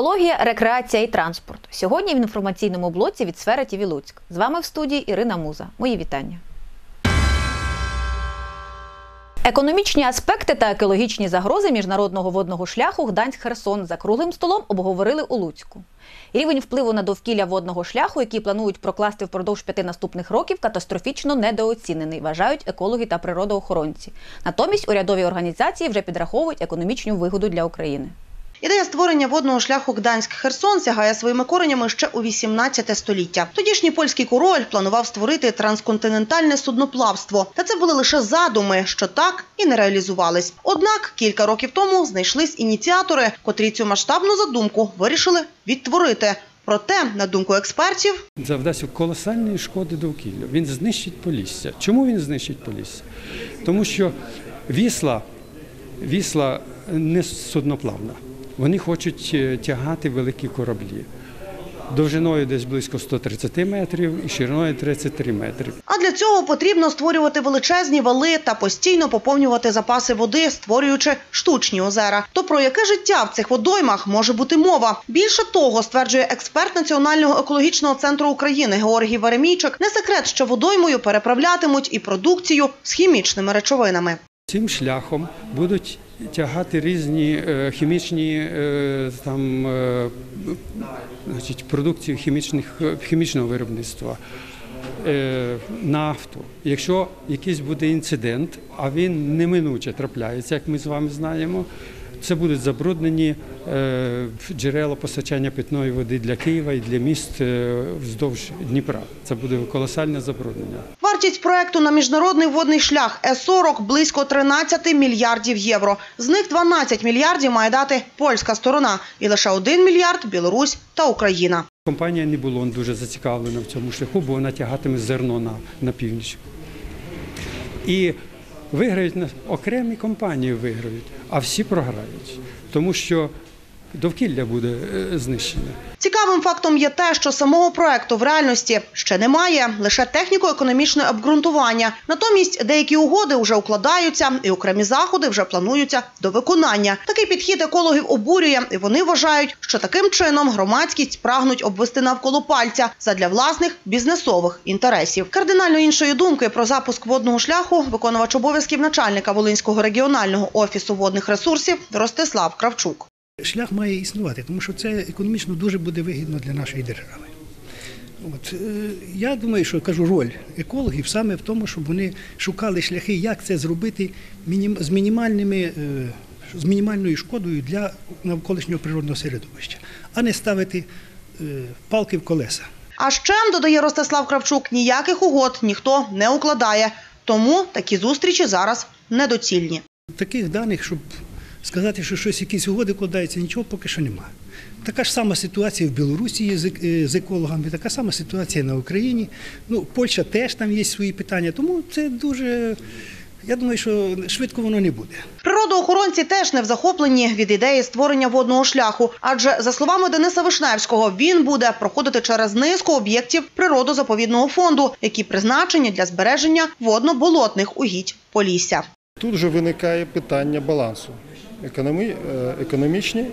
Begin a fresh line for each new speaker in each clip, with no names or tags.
Екологія, рекреація і транспорт. Сьогодні в інформаційному блоці від сфери ТІВІ Луцьк. З вами в студії Ірина Муза. Мої вітання. Економічні аспекти та екологічні загрози міжнародного водного шляху Гданськ-Херсон за круглим столом обговорили у Луцьку. Рівень впливу на довкілля водного шляху, який планують прокласти впродовж п'яти наступних років, катастрофічно недооцінений, вважають екологи та природоохоронці. Натомість урядові організації вже підраховують економічну вигоду для України.
Ідея створення водного шляху Гданськ-Херсон сягає своїми коренями ще у 18 століття. Тодішній польський король планував створити трансконтинентальне судноплавство, та це були лише задуми, що так і не реалізувались. Однак кілька років тому знайшлись ініціатори, котрі цю масштабну задумку вирішили відтворити. Проте, на думку експертів,
завдасть колосальної шкоди довкіллю. Він знищить полісся. Чому він знищить полісся? Тому що вісла, вісла не судноплавна. Вони хочуть е, тягати великі кораблі. Довжиною десь близько 130 метрів і шириною 33 метри.
а для цього потрібно створювати величезні вали та постійно поповнювати запаси води, створюючи штучні озера. То про яке життя в цих водоймах може бути мова? Більше того, стверджує експерт Національного екологічного центру України Георгій Веремійчик, не секрет, що водоймою переправлятимуть і продукцію з хімічними речовинами.
Цим шляхом будуть тягати різні е, хімічні е, там, е, значить, продукції хімічних, хімічного виробництва. Нафту. Якщо якийсь буде інцидент, а він неминуче трапляється, як ми з вами знаємо, це будуть забруднені е, джерела постачання питної води для Києва і для міст е, вздовж Дніпра. Це буде колосальне забруднення.
Вартість проекту на міжнародний водний шлях Е-40 близько 13 мільярдів євро. З них 12 мільярдів має дати польська сторона і лише 1 мільярд – Білорусь та Україна.
Компанія Нібулон дуже зацікавлена в цьому шляху, бо вона тягатиме зерно на, на північ. І виграють окремі компанії виграють, а всі програють, тому що довкілля буде е, знищене.
Цікавим фактом є те, що самого проекту в реальності ще немає, лише техніко-економічне обґрунтування. Натомість деякі угоди вже укладаються, і окремі заходи вже плануються до виконання. Такий підхід екологів обурює, і вони вважають, що таким чином громадськість прагнуть обвести навколо пальця задля власних бізнесових інтересів. Кардинально іншої думки про запуск водного шляху виконувач обов'язків начальника Волинського регіонального офісу водних ресурсів Ростислав Кравчук.
Шлях має існувати, тому що це економічно дуже буде вигідно для нашої держави. От, е, я думаю, що кажу, роль екологів саме в тому, щоб вони шукали шляхи, як це зробити з, мінімальними, е, з мінімальною шкодою для навколишнього природного середовища, а не ставити е, палки в колеса.
А ще, додає Ростислав Кравчук, ніяких угод ніхто не укладає. Тому такі зустрічі зараз недоцільні.
Таких даних, щоб сказати, що щось якісь угоди вкладаються, нічого поки що немає. Така ж сама ситуація в Білорусі є з е, з екологами, така сама ситуація на Україні. Ну, Польща теж там є свої питання, тому це дуже. Я думаю, що швидко воно не буде.
Природоохоронці теж не в захопленні від ідеї створення водного шляху, адже за словами Дениса Вишневського, він буде проходити через низку об'єктів природозаповідного фонду, які призначені для збереження водно-болотних угідь Полісся.
Тут вже виникає питання балансу економічні е,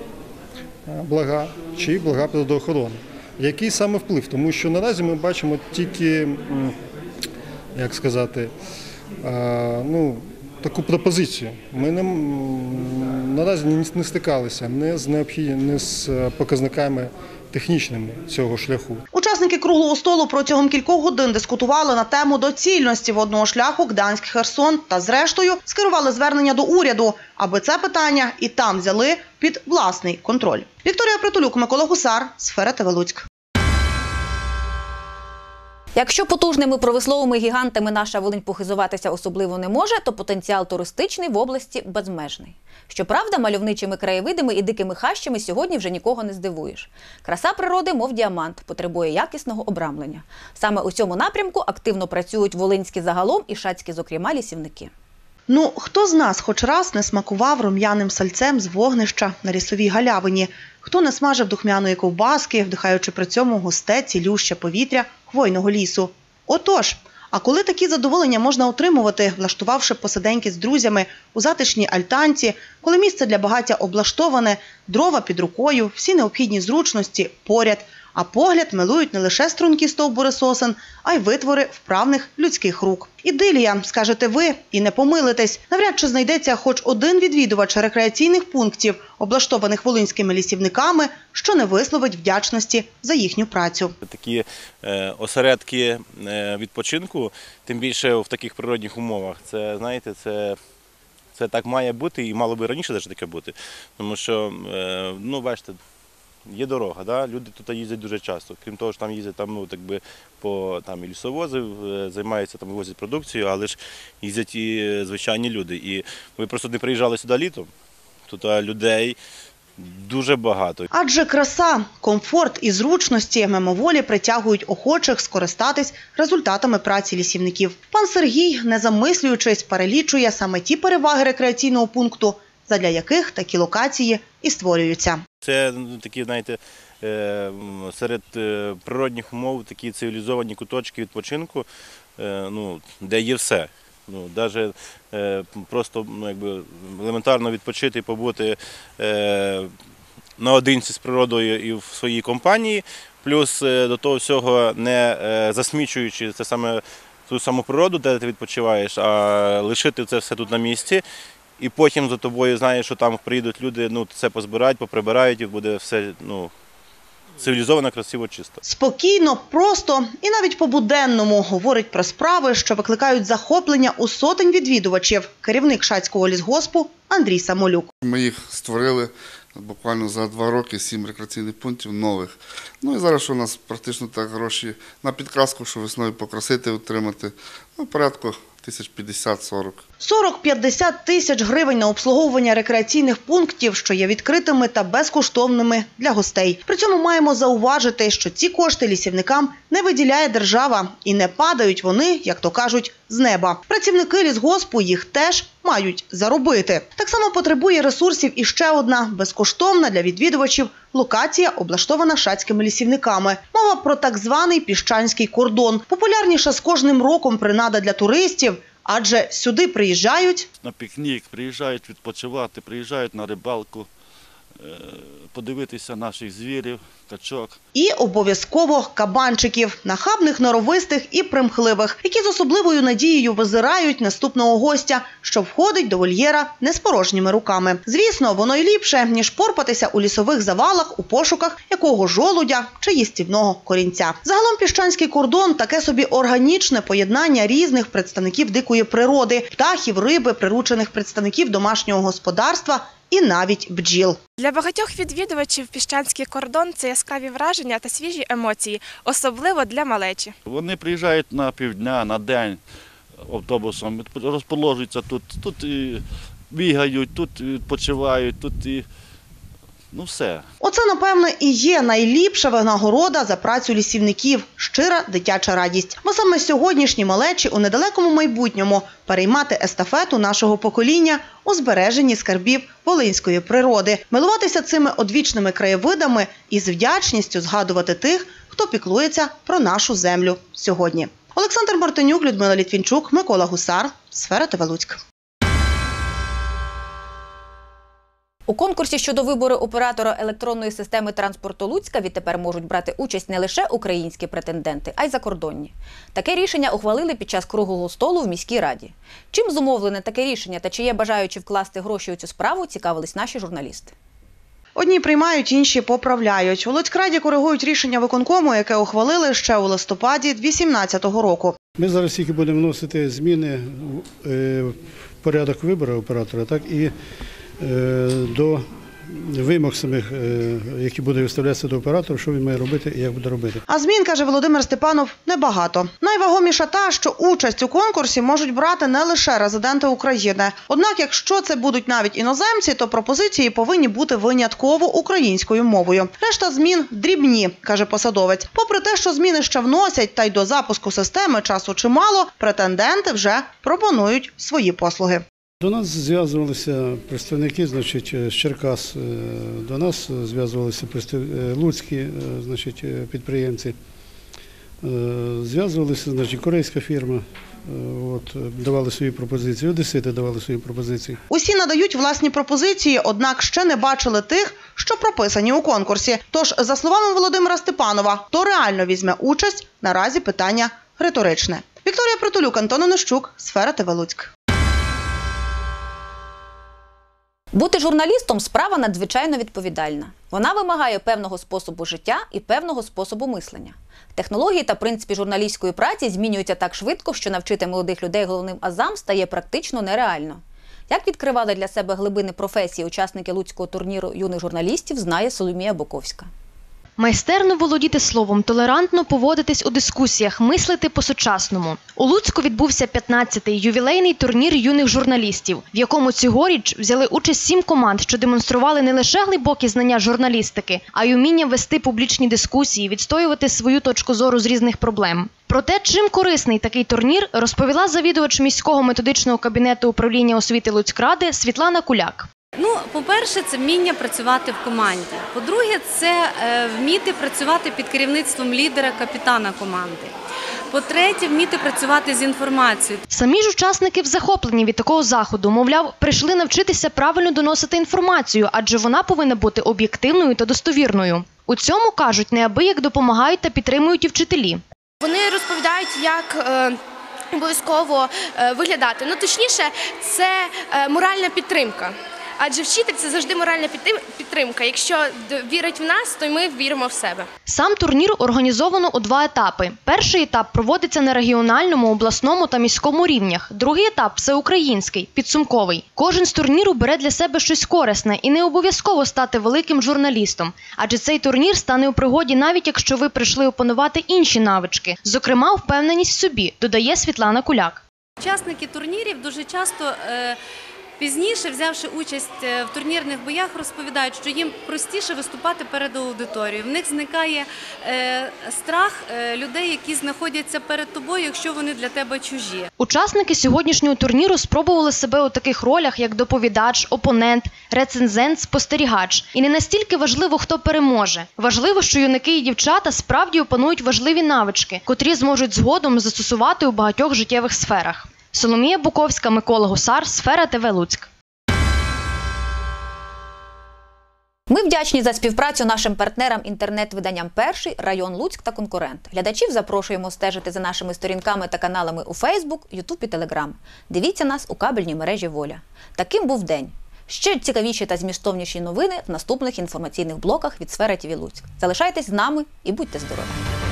блага чи блага природоохорони. Який саме вплив? Тому що наразі ми бачимо тільки, як сказати, е, ну, таку пропозицію. Ми не, наразі не, стикалися не з необхідні, не з е, показниками технічними цього шляху.
Учасники круглого столу протягом кількох годин дискутували на тему доцільності водного шляху Гданськ-Херсон та, зрештою, скерували звернення до уряду, аби це питання і там взяли під власний контроль. Вікторія Притулюк, Микола Гусар, Сфера ТВ Луцьк.
Якщо потужними провисловими гігантами наша Волинь похизуватися особливо не може, то потенціал туристичний в області безмежний. Щоправда, мальовничими краєвидами і дикими хащами сьогодні вже нікого не здивуєш. Краса природи, мов діамант, потребує якісного обрамлення. Саме у цьому напрямку активно працюють волинські загалом і шацькі, зокрема, лісівники.
Ну, хто з нас хоч раз не смакував рум'яним сальцем з вогнища на лісовій галявині? Хто не смажив духмяної ковбаски, вдихаючи при цьому густе цілюще повітря хвойного лісу? Отож, А коли такі задоволення можна отримувати, влаштувавши посиденьки з друзями у затишній альтанці, коли місце для багаття облаштоване, дрова під рукою, всі необхідні зручності поряд, а погляд милують не лише стрункі стовбури сосен, а й витвори вправних людських рук. Ідилія, скажете ви, і не помилитесь. Навряд чи знайдеться хоч один відвідувач рекреаційних пунктів, облаштованих волинськими лісівниками, що не висловить вдячності за їхню працю.
Такі е, осередки е, відпочинку, тим більше в таких природних умовах. Це знаєте, це, це так має бути і мало би раніше теж таке бути. Тому що, е, ну, бачите, є дорога, да? люди тут їздять дуже часто. Крім того, що там їздять там, ну, так би, по там, і лісовози, е, займаються, там, вивозять продукцію, але ж їздять і е, звичайні люди. І ви просто не приїжджали сюди літом. Тут людей дуже багато.
Адже краса, комфорт і зручності мимоволі притягують охочих скористатись результатами праці лісівників. Пан Сергій, не замислюючись, перелічує саме ті переваги рекреаційного пункту, задля яких такі локації і створюються.
Це ну, такі, знаєте, е, серед е, природних умов такі цивілізовані куточки відпочинку, е, ну, де є все. Ну, навіть просто ну, якби, елементарно відпочити і побути наодинці з природою і в своїй компанії, плюс до того всього не засмічуючи це саме ту саму природу, де ти відпочиваєш, а лишити це все тут на місці. І потім за тобою знаєш, що там приїдуть люди, ну це позбирають, поприбирають, і буде все ну, цивілізовано, красиво, чисто.
Спокійно, просто і навіть по-буденному говорить про справи, що викликають захоплення у сотень відвідувачів. Керівник шацького лісгоспу Андрій Самолюк.
Ми їх створили буквально за два роки, сім рекреаційних пунктів нових. Ну і зараз у нас практично так гроші на підкраску, що весною покрасити, отримати. Ну, порядку тисяч 50-40.
40-50 тисяч гривень на обслуговування рекреаційних пунктів, що є відкритими та безкоштовними для гостей. При цьому маємо зауважити, що ці кошти лісівникам не виділяє держава і не падають вони, як то кажуть, з неба. Працівники лісгоспу їх теж мають заробити. Так само потребує ресурсів і ще одна безкоштовна для відвідувачів локація, облаштована шацькими лісівниками. Мова про так званий піщанський кордон. Популярніша з кожним роком принада для туристів. Адже сюди приїжджають
на пікнік, приїжджають відпочивати, приїжджають на рибалку, подивитися наших звірів, качок.
і обов'язково кабанчиків, нахабних, норовистих і примхливих, які з особливою надією визирають наступного гостя, що входить до вольєра не з порожніми руками. Звісно, воно й ліпше ніж порпатися у лісових завалах у пошуках якого жолудя чи їстівного корінця. Загалом піщанський кордон таке собі органічне поєднання різних представників дикої природи, птахів, риби, приручених представників домашнього господарства і навіть бджіл.
Для багатьох відвідувачів піщанський кордон це яскраві враження та свіжі емоції, особливо для малечі.
Вони приїжджають на півдня, на день автобусом, розположуються тут, тут і бігають, тут відпочивають, тут і ну все.
Оце, напевно, і є найліпша винагорода за працю лісівників щира дитяча радість. Бо саме сьогоднішні малечі у недалекому майбутньому переймати естафету нашого покоління у збереженні скарбів волинської природи, милуватися цими одвічними краєвидами і з вдячністю згадувати тих, хто піклується про нашу землю сьогодні. Олександр Мартинюк, Людмила Літвінчук, Микола Гусар, Сфера ТВ
У конкурсі щодо вибору оператора електронної системи транспорту Луцька відтепер можуть брати участь не лише українські претенденти, а й закордонні. Таке рішення ухвалили під час круглого столу в міській раді. Чим зумовлене таке рішення та чи є бажаючі вкласти гроші у цю справу, цікавились наші журналісти.
Одні приймають, інші поправляють. У Луцькраді коригують рішення виконкому, яке ухвалили ще у листопаді 2018 року.
Ми зараз тільки будемо вносити зміни в е, порядок вибору оператора, так і до вимог самих, е, які буде виставлятися до оператора, що він має робити і як буде робити.
А змін, каже Володимир Степанов, небагато. Найвагоміша та, що участь у конкурсі можуть брати не лише резиденти України. Однак, якщо це будуть навіть іноземці, то пропозиції повинні бути винятково українською мовою. Решта змін дрібні, каже посадовець. Попри те, що зміни ще вносять, та й до запуску системи часу чимало, претенденти вже пропонують свої послуги.
До нас зв'язувалися представники, значить, з Черкас, е, до нас зв'язувалися е, луцькі, е, значить, е, підприємці.
Е, Зв'язувалися, значить, корейська фірма, е, от, е, давали свої пропозиції, одесити давали свої пропозиції.
Усі надають власні пропозиції, однак ще не бачили тих, що прописані у конкурсі. Тож, за словами Володимира Степанова, хто реально візьме участь, наразі питання риторичне. Вікторія Притулюк, Антон Онищук, Сфера Луцьк.
Бути журналістом справа надзвичайно відповідальна. Вона вимагає певного способу життя і певного способу мислення. Технології та принципи журналістської праці змінюються так швидко, що навчити молодих людей головним азам стає практично нереально. Як відкривали для себе глибини професії учасники луцького турніру юних журналістів, знає Соломія Боковська.
Майстерно володіти словом, толерантно поводитись у дискусіях, мислити по-сучасному. У Луцьку відбувся 15-й ювілейний турнір юних журналістів, в якому цьогоріч взяли участь сім команд, що демонстрували не лише глибокі знання журналістики, а й уміння вести публічні дискусії, відстоювати свою точку зору з різних проблем. Про те, чим корисний такий турнір, розповіла завідувач міського методичного кабінету управління освіти Луцькради Світлана Куляк.
Ну, по-перше, це вміння працювати в команді. По-друге, це е, вміти працювати під керівництвом лідера, капітана команди. По-третє, вміти працювати з інформацією.
Самі ж учасники в захопленні від такого заходу, мовляв, прийшли навчитися правильно доносити інформацію, адже вона повинна бути об'єктивною та достовірною. У цьому кажуть, неабияк допомагають та підтримують і вчителі.
Вони розповідають, як е, обов'язково е, виглядати. Ну точніше, це моральна підтримка. Адже вчитель це завжди моральна підтримка. Якщо вірить в нас, то й ми віримо в себе.
Сам турнір організовано у два етапи. Перший етап проводиться на регіональному, обласному та міському рівнях. Другий етап всеукраїнський, підсумковий. Кожен з турніру бере для себе щось корисне і не обов'язково стати великим журналістом. Адже цей турнір стане у пригоді, навіть якщо ви прийшли опанувати інші навички, зокрема, впевненість в собі, додає Світлана Куляк.
Учасники турнірів дуже часто е, пізніше, взявши участь е, в турнірних боях, розповідають, що їм простіше виступати перед аудиторією. В них зникає е, страх е, людей, які знаходяться перед тобою, якщо вони для тебе чужі.
Учасники сьогоднішнього турніру спробували себе у таких ролях, як доповідач, опонент, рецензент, спостерігач. І не настільки важливо, хто переможе. Важливо, що юнаки і дівчата справді опанують важливі навички, котрі зможуть згодом застосувати у багатьох життєвих сферах. Соломія Буковська, Микола Гусар, Сфера ТВ Луцьк.
Ми вдячні за співпрацю нашим партнерам інтернет-виданням Перший район Луцьк та конкурент. Глядачів запрошуємо стежити за нашими сторінками та каналами у Фейсбук, Ютуб і Телеграм. Дивіться нас у кабельній мережі Воля. Таким був день. Ще цікавіші та змістовніші новини в наступних інформаційних блоках від сфери ТВ Луцьк. Залишайтесь з нами і будьте здорові!